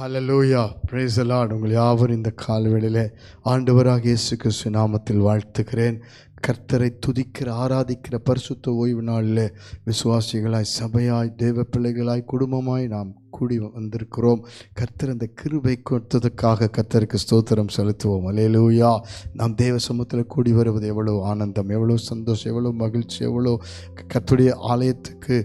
Hallelujah praise உங்கள் யாவரும் இந்த கால்வெளியில் ஆண்டவராக இயேசு கிறிஸ்து நாமத்தில் வாழ்த்துகிறேன். கர்த்தரை துதிக்கிற ஆராதிக்கிற பரிசுத்த ஓய்வு நாளில் விசுவாசிகளாய் சபையாய் தேவ பிள்ளைகளாய் குடும்பமாய் நாம் கூடி வந்திருக்கிறோம். கர்த்தர் அந்த கிருபை கொடுத்ததுக்காக கர்த்தருக்கு ஸ்தோத்திரம் செலுத்துவோம். அலையலூயா நாம் தேவ சமூகத்தில் கூடி வருவது எவ்வளோ ஆனந்தம் எவ்வளோ சந்தோஷம் எவ்வளோ மகிழ்ச்சி எவ்வளோ கர்த்தருடைய ஆலயத்துக்கு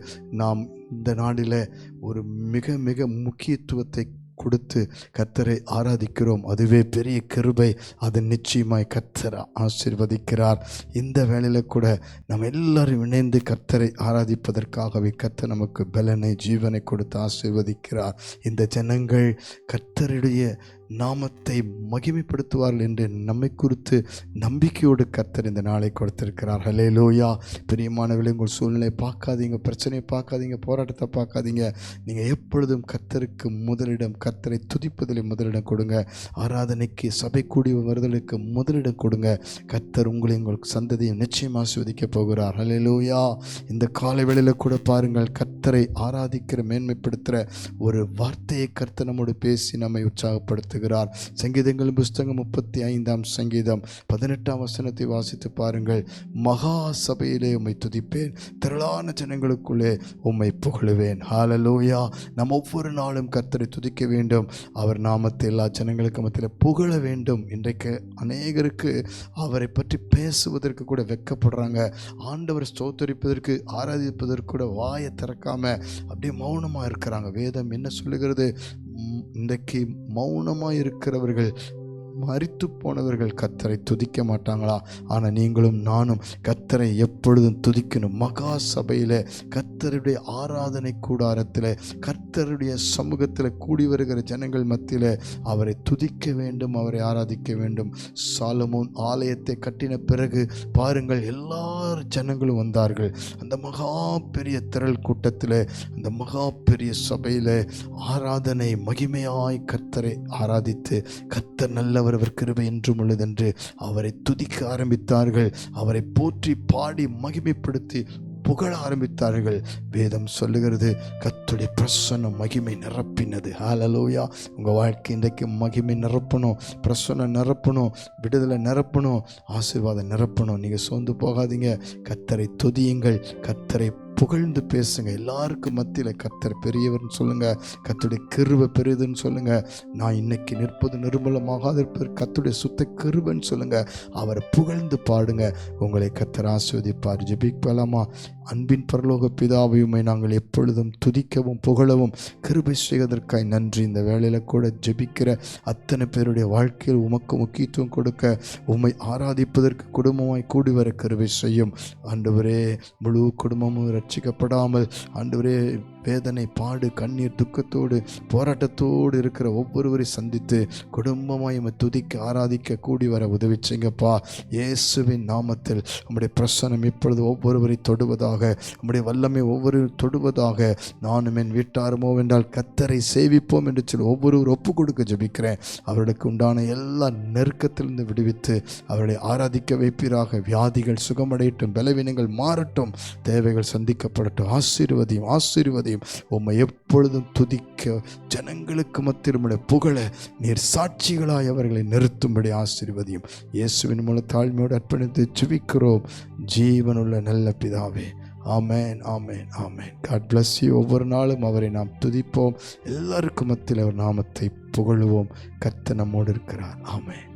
நாம் இந்த நாடில் ஒரு மிக மிக முக்கியத்துவத்தை கொடுத்து கர்த்தரை ஆராதிக்கிறோம். அதுவே பெரிய கிருபை. அது நிச்சயமாய் கர்த்தர் ஆசீர்வதிக்கிறார். இந்த வேளையில் கூட நம்ம எல்லாரும் இணைந்து கர்த்தரை ஆராதிப்பதற்காகவே கர்த்தர் நமக்கு பலனை ஜீவனை கொடுத்து ஆசிர்வதிக்கிறார். இந்த ஜனங்கள் கர்த்தருடைய நாமத்தை மகிமைப்படுத்துவார்கள் என்று நம்மை குறித்து நம்பிக்கையோடு கர்த்தர் இந்த நாளை கொடுத்திருக்கிறார். ஹலே லோயா பிரியமானவர்களே உங்கள் சூழ்நிலை பார்க்காதீங்க பிரச்சனையை பார்க்காதீங்க போராட்டத்தை பார்க்காதீங்க. நீங்கள் எப்பொழுதும் கர்த்தருக்கு முதலிடம் கர்த்தரை துதிப்பதில் முதலிடம் கொடுங்க. ஆராதனைக்கு சபை கூடி வருதலுக்கு முதலிடம் கொடுங்க. கர்த்தர் உங்களை உங்கள் சந்ததியை நிச்சயம் ஆஸ்வதிக்க போகிறார். ஹலே லோயா இந்த காலை வேளையில் கூட பாருங்கள் கர்த்தரை ஆராதிக்கிற மேன்மைப்படுத்துகிற ஒரு வார்த்தையை கர்த்தர் நம்மோடு பேசி நம்மை உற்சாகப்படுத்த நடத்துகிறார் சங்கீதங்கள் புஸ்தகம் முப்பத்தி ஐந்தாம் சங்கீதம் பதினெட்டாம் வசனத்தை வாசித்து பாருங்கள். மகா சபையிலே உம்மை துதிப்பேன். திரளான ஜனங்களுக்குள்ளே உம்மை புகழுவேன். ஹalleluya நாம் ஒவ்வொரு நாளும் கர்த்தரை துதிக்க வேண்டும். அவர் நாமத்தை எல்லா ஜனங்களுக்கு மத்தியில் புகழ வேண்டும். இன்றைக்கு அநேகருக்கு அவரை பற்றி பேசுவதற்கு கூட வெட்கப்படுறாங்க ஆண்டவர் ஸ்தோத்தரிப்பதற்கு ஆராதிப்பதற்கு கூட வாயை திறக்காம அப்படியே மௌனமாக இருக்கிறாங்க. வேதம் என்ன சொல்லுகிறது? இன்றைக்கு மௌனமாக இருக்கிறவர்கள் மறித்து போனவர்கள் கத்தரை துதிக்க மாட்டாங்களா? ஆனால் நீங்களும் நானும் கத்தரை எப்பொழுதும் துதிக்கணும். மகா சபையில் கத்தருடைய ஆராதனை கூடாரத்தில் கர்த்தருடைய சமூகத்தில் கூடி வருகிற ஜனங்கள் மத்தியில் அவரை துதிக்க வேண்டும் அவரை ஆராதிக்க வேண்டும். சாலமோன் ஆலயத்தை கட்டின பிறகு பாருங்கள் எல்லா ஜனங்களும் வந்தார்கள். அந்த மகா பெரிய திரள் கூட்டத்தில் அந்த மகா பெரிய சபையில் ஆராதனை மகிமையாய் கத்தரை ஆராதித்து கர்த்தர் நல்ல அவர் கிருபை என்றும் உள்ளதென்று அவரை துதிக்க ஆரம்பித்தார்கள். அவரை போற்றி பாடி மகிமைப்படுத்தி புகழ ஆரம்பித்தார்கள். வேதம் சொல்லுகிறது கத்துடைய பிரசன்னம் மகிமை நிரப்பினது. ஹாலலோயா உங்கள் வாழ்க்கை இன்றைக்கு மகிமை நிரப்பணும் பிரசன்னம் நிரப்பணும் விடுதலை நிரப்பணும் ஆசீர்வாதம் நிரப்பணும். நீங்கள் சோர்ந்து போகாதீங்க. கத்தரை துதியுங்கள். கத்தரை புகழ்ந்து பேசுங்க. எல்லாருக்கும் மத்தியில் கத்தர் பெரியவர்னு சொல்லுங்க. கத்துடைய கருவை பெரியதுன்னு சொல்லுங்க. நான் இன்னைக்கு நிற்பது நிர்மலமாகாத இருப்பது கத்துடைய சுத்த கருவன்னு சொல்லுங்க. அவரை புகழ்ந்து பாடுங்க. உங்களை கத்தர் ஆஸ்வதிப்பார் ஜெபிக்கலாமா? அன்பின் பரலோக பிதாவையுமை நாங்கள் எப்பொழுதும் துதிக்கவும் புகழவும் கிருபை செய்வதற்காய் நன்றி. இந்த வேலையில் கூட ஜெபிக்கிற அத்தனை பேருடைய வாழ்க்கையில் உமக்கு முக்கியத்துவம் கொடுக்க உம்மை ஆராதிப்பதற்கு குடும்பமாய் கூடி வர கருவை செய்யும். ஆண்டவரே முழு குடும்பமும் ரட்சிக்கப்படாமல். ஆண்டவரே வேதனை பாடு கண்ணீர் துக்கத்தோடு போராட்டத்தோடு இருக்கிற ஒவ்வொருவரை சந்தித்து குடும்பமாய் உம்மை துதிக்க ஆராதிக்க கூடி வர உதவி செய்யுங்கப்பா. இயேசுவின் நாமத்தில் நம்முடைய பிரசனம் இப்பொழுது ஒவ்வொருவரை தொடுவதாக நம்முடைய வல்லமை ஒவ்வொரு தொடுவதாக நானும் என் வீட்டாருமோ என்றால் கத்தரை சேவிப்போம் என்று சொல்லி ஒவ்வொருவர் ஒப்பு கொடுக்க ஜபிக்கிறேன். அவர்களுக்கு உண்டான எல்லா நெருக்கத்திலிருந்து விடுவித்து அவர்களை ஆராதிக்க வைப்பீராக. வியாதிகள் சுகமடையட்டும் பலவீனங்கள் மாறட்டும். தேவைகள் சந்திக்கப்படட்டும். ஆசீர்வதியும் ஆசீர்வதியும். உம்மை எப்பொழுதும் துதிக்க ஜனங்களுக்கு மத்திரமுடைய புகழ நீர் சாட்சிகளாய் அவர்களை நிறுத்தும்படி ஆசீர்வதியும். இயேசுவின் மூலம் தாழ்மையோடு அர்ப்பணித்து சுவிக்கிறோம் ஜீவனுள்ள நல்ல பிதாவே ஆமேன் ஆமேன் ஆமேன். காட் பிளஸ் யூ ஒவ்வொரு நாளும் அவரை நாம் துதிப்போம். எல்லாருக்கும் மத்தியில் அவர் நாமத்தை புகழுவோம். கர்த்தர் நம்மோடு இருக்கிறார். ஆமேன்.